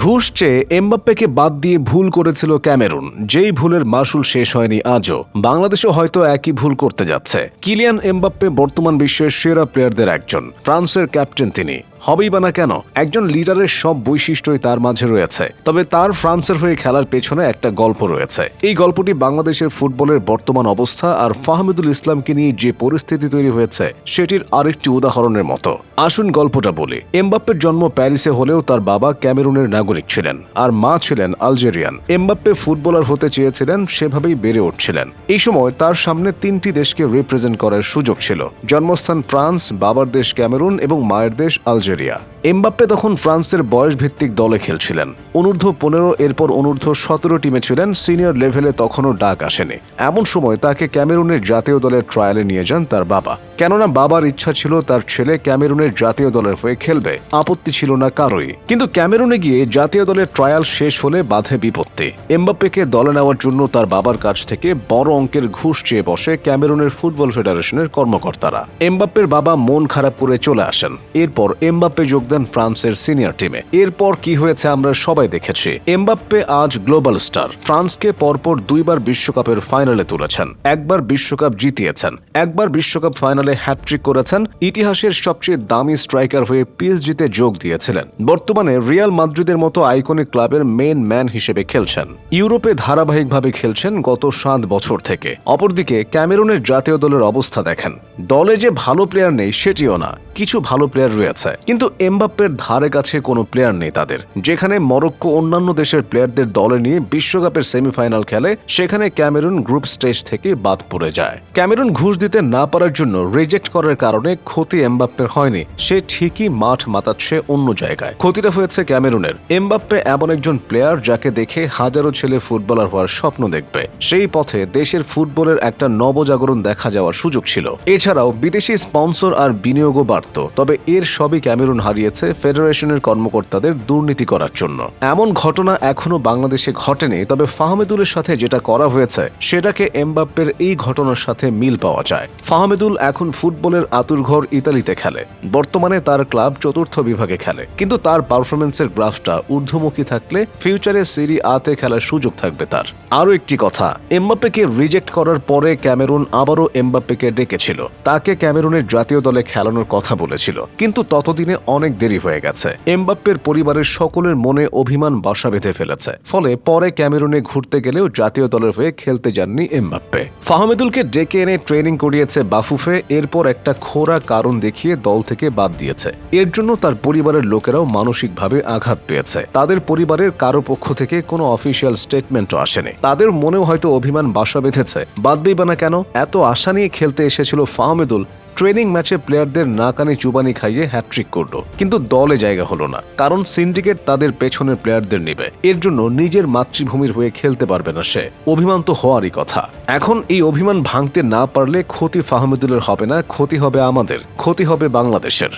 ঘুষ চেয়ে এমবাপ্পেকে বাদ দিয়ে ভুল করেছিল ক্যামেরুন। যেই ভুলের মাসুল শেষ হয়নি আজও। বাংলাদেশও হয়তো একই ভুল করতে যাচ্ছে। কিলিয়ান এমবাপ্পে বর্তমান বিশ্বের সেরা প্লেয়ারদের একজন। ফ্রান্সের ক্যাপ্টেন তিনি। হবেই বা না কেন, একজন লিডারের সব বৈশিষ্ট্যই তার মাঝে রয়েছে। তবে তার ফ্রান্সের হয়ে খেলার পেছনে একটা গল্প রয়েছে। এই গল্পটি বাংলাদেশের ফুটবলের বর্তমান অবস্থা আর ফাহমিদুল ইসলামকে নিয়ে যে পরিস্থিতি তৈরি হয়েছে, সেটির আরেকটি উদাহরণের মতো। আসুন গল্পটা বলি। এমবাপ্পের জন্ম প্যারিসে হলেও তার বাবা ক্যামেরুনের নাগরিক ছিলেন আর মা ছিলেন আলজেরিয়ান। এমবাপ্পে ফুটবলার হতে চেয়েছিলেন, সেভাবেই বেড়ে উঠছিলেন। এই সময় তার সামনে তিনটি দেশকে রিপ্রেজেন্ট করার সুযোগ ছিল। জন্মস্থান ফ্রান্স, বাবার দেশ ক্যামেরুন এবং মায়ের দেশ আলজেরিয়া। নাইজেরিয়া এমবাপ্পে তখন ফ্রান্সের বয়স ভিত্তিক দলে খেলছিলেন। অনূর্ধ্ব পনেরো, এরপর অনূর্ধ্ব সতেরো টিমে ছিলেন, সিনিয়র লেভেলে তখনও ডাক আসেনি। এমন সময় তাকে ক্যামেরুনের জাতীয় দলের ট্রায়ালে নিয়ে যান তার বাবা। কেননা বাবার ইচ্ছা ছিল তার ছেলে ক্যামেরুনের জাতীয় দলের হয়ে খেলবে। আপত্তি ছিল না কারোই কিন্তু ক্যামেরুনে গিয়ে জাতীয় দলের ট্রায়াল শেষ হলে বাধে বিপত্তি। এমবাপ্পেকে দলে নেওয়ার জন্য তার বাবার কাছ থেকে বড় অঙ্কের ঘুষ চেয়ে বসে ক্যামেরুনের ফুটবল ফেডারেশনের কর্মকর্তারা। এমবাপ্পের বাবা মন খারাপ করে চলে আসেন। এরপর এমবাপ্পে যোগ দেন ফ্রান্সের সিনিয়র টিমে। এরপর কি হয়েছে আমরা সবাই দেখেছি। এমবাপ্পে আজ গ্লোবাল স্টার। ফ্রান্সকে পরপর দুইবার বিশ্বকাপের ফাইনালে তুলেছেন। একবার বিশ্বকাপ জিতিয়েছেন। একবার বিশ্বকাপ ফাইনালে হ্যাট্রিক করেছেন। ইতিহাসের সবচেয়ে দামি স্ট্রাইকার হয়ে পিএসজিতে যোগ দিয়েছিলেন। বর্তমানে রিয়াল মাদ্রিদের মতো আইকনিক ক্লাবের মেন ম্যান হিসেবে খেলছেন। ইউরোপে ধারাবাহিকভাবে খেলছেন গত সাত বছর থেকে। অপরদিকে ক্যামেরুনের জাতীয় দলের অবস্থা দেখেন। দলে যে ভালো প্লেয়ার নেই সেটিও না। কিছু ভালো প্লেয়ার রয়েছে। কিন্তু এমবাপ্পের ধারে কাছে কোনো প্লেয়ার নেই তাদের। যেখানে মরক্কো অন্যান্য দেশের প্লেয়ারদের দলে নিয়ে বিশ্বকাপের সেমিফাইনাল খেলে, সেখানে ক্যামেরুন গ্রুপ স্টেজ থেকে বাদ পড়ে যায়। ক্যামেরুন ঘুষ দিতে না পারার জন্য রিজেক্ট করার কারণে ক্ষতি এমবাপ্পের হয়নি। সে ঠিকই মাঠ মাতাচ্ছে অন্য জায়গায়। ক্ষতিটা হয়েছে ক্যামেরুনের। এমবাপ্পে এমন একজন প্লেয়ার যাকে দেখে হাজারো ছেলে ফুটবলার হওয়ার স্বপ্ন দেখবে। সেই পথে দেশের ফুটবলের একটা নবজাগরণ দেখা যাওয়ার সুযোগ ছিল। এছাড়াও বিদেশি স্পন্সর আর বিনিয়োগও বাড়ত। তবে এর সবই ক্যামেরুন হারিয়েছে ফেডারেশনের কর্মকর্তাদের দুর্নীতি করার জন্য। এমন ঘটনা এখনও বাংলাদেশে ঘটেনি, তবে ফাহমেদুলের সাথে যেটা করা হয়েছে, সেটাকে এমবাপ্পের এই ঘটনার সাথে মিল পাওয়া যায়। ফাহমেদুল এখন ফুটবলের আতুরঘর ইতালিতে খেলে। বর্তমানে তার ক্লাব চতুর্থ বিভাগে খেলে। কিন্তু তার পারফরমেন্সের গ্রাফটা ঊর্ধ্বমুখী থাকলে ফিউচারে সিরি আতে খেলার সুযোগ থাকবে তার। আরও একটি কথা, এমবাপ্পেকে রিজেক্ট করার পরে ক্যামেরুন আবারও এমবাপ্পেকে ডেকেছিল। তাকে ক্যামেরুনের জাতীয় দলে খেলানোর কথা বলেছিল। কিন্তু ততদিনে অনেক দেরি হয়ে গেছে। এমবাপ্পের পরিবারের সকলের মনে অভিমান বাসা বেঁধে ফেলেছে। ফলে পরে ক্যামেরুনে ঘুরতে গেলেও জাতীয় দলের হয়ে খেলতে যাননি এমবাপ্পে। ফাহমেদুলকে ডেকে এনে ট্রেনিং করিয়েছে বাফুফে, এরপর একটা খোরা কারণ দেখিয়ে দল থেকে বাদ দিয়েছে। এর জন্য তার পরিবারের লোকেরাও মানসিকভাবে আঘাত পেয়েছে। তাদের পরিবারের কারও পক্ষ থেকে কোনো অফিসিয়াল স্টেটমেন্টও আসেনি। তাদের মনেও হয়তো অভিমান বাসা বেঁধেছে। বাদবেই বা না কেন? এত আশা নিয়ে খেলতে এসেছিল ফাহমেদুল ট্রেনিং ম্যাচে প্লেয়ারদের নাকানি চুবানি খাইয়ে হ্যাট্রিক করল, কিন্তু দলে জায়গা হলো না, কারণ সিন্ডিকেট তাদের পেছনের প্লেয়ারদের নেবে। এর জন্য নিজের মাতৃভূমির হয়ে খেলতে পারবে না সে। অভিমান তো হওয়ারই কথা। এখন এই অভিমান ভাঙতে না পারলে ক্ষতি ফাহমেদুলের হবে না, ক্ষতি হবে আমাদের, ক্ষতি হবে বাংলাদেশের।